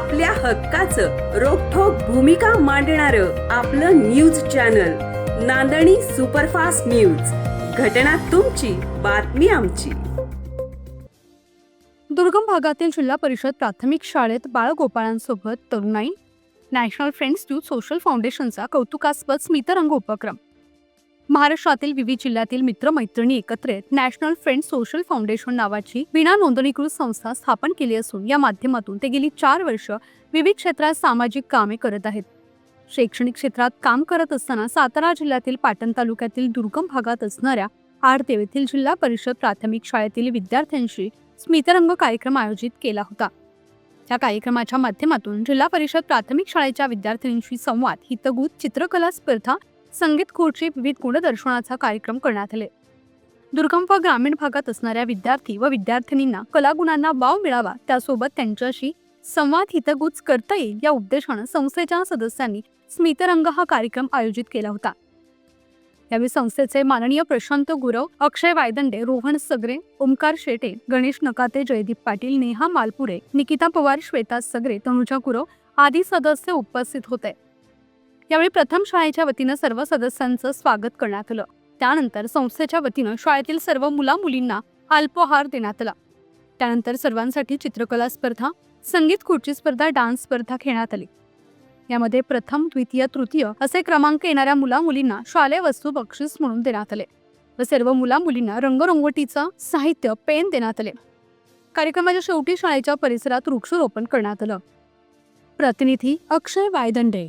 आपल्या हक्काचं रोखोक भूमिका मांडणार आपलं news channel Nandani superfast news. घटना तुमची बातमी आमची. दुर्गम भागातील जिल्हा परिषद प्राथमिक शाळेत बाळगोपाळांसोबत तरुणाई नॅशनल फ्रेंड्स टू सोशल फाउंडेशनचा कौतुकास्पद स्मितरंग उपक्रम. महाराष्ट्रातील विविध जिल्ह्यातील मित्रमैत्रिणी एकत्रित नॅशनल फ्रेंड्स सोशल फाउंडेशन नावाची विना नोंदणीकृत संस्था स्थापन केली असून या माध्यमातून ते गेली चार वर्ष विविध क्षेत्रात सामाजिक कामे करत आहेत. शैक्षणिक क्षेत्रात काम करत असताना सातारा जिल्ह्यातील पाटण तालुक्यातील दुर्गम भागात असणाऱ्या आरदेव येथील जिल्हा परिषद प्राथमिक शाळेतील विद्यार्थ्यांशी स्मितरंग कार्यक्रम आयोजित केला होता. या कार्यक्रमाच्या माध्यमातून जिल्हा परिषद प्राथमिक शाळेच्या विद्यार्थ्यांशी संवाद हितगूत चित्रकला स्पर्धा संगीत खुर्ची विविध गुणदर्शनाचा कार्यक्रम करण्यात आले. दुर्गम व ग्रामीण भागात असणाऱ्या विद्यार्थी व विद्यार्थिनींना कलागुणांना वाव मिळावा त्यासोबत त्यांच्याशी संवाद हितगुज करता येईल या उद्देशानं संस्थेच्या सदस्यांनी स्मितरंग हा कार्यक्रम आयोजित केला होता. यावेळी संस्थेचे माननीय प्रशांत गुरव अक्षय वायदंडे रोहन सगरे ओमकार शेटे गणेश नकाते जयदीप पाटील नेहा मालपुरे निकिता पवार श्वेता सगरे तनुजा गुरव आदी सदस्य उपस्थित होते. यावेळी प्रथम शाळेच्या वतीनं सर्व सदस्यांचं स्वागत करण्यात आलं. त्यानंतर संस्थेच्या वतीनं शाळेतील सर्व मुला मुलींना अल्पोहार देण्यात आला. त्यानंतर सर्वांसाठी चित्रकला स्पर्धा संगीत खुर्ची स्पर्धा डान्स स्पर्धा घेण्यात आली. यामध्ये प्रथम द्वितीय तृतीय असे क्रमांक येणाऱ्या मुला मुलींना शालेय वस्तू बक्षीस म्हणून देण्यात आले व सर्व मुला मुलींना रंगरंगवटीचं साहित्य पेन देण्यात आले. कार्यक्रमाच्या शेवटी शाळेच्या परिसरात वृक्षारोपण करण्यात आलं. प्रतिनिधी अक्षय वायदंडे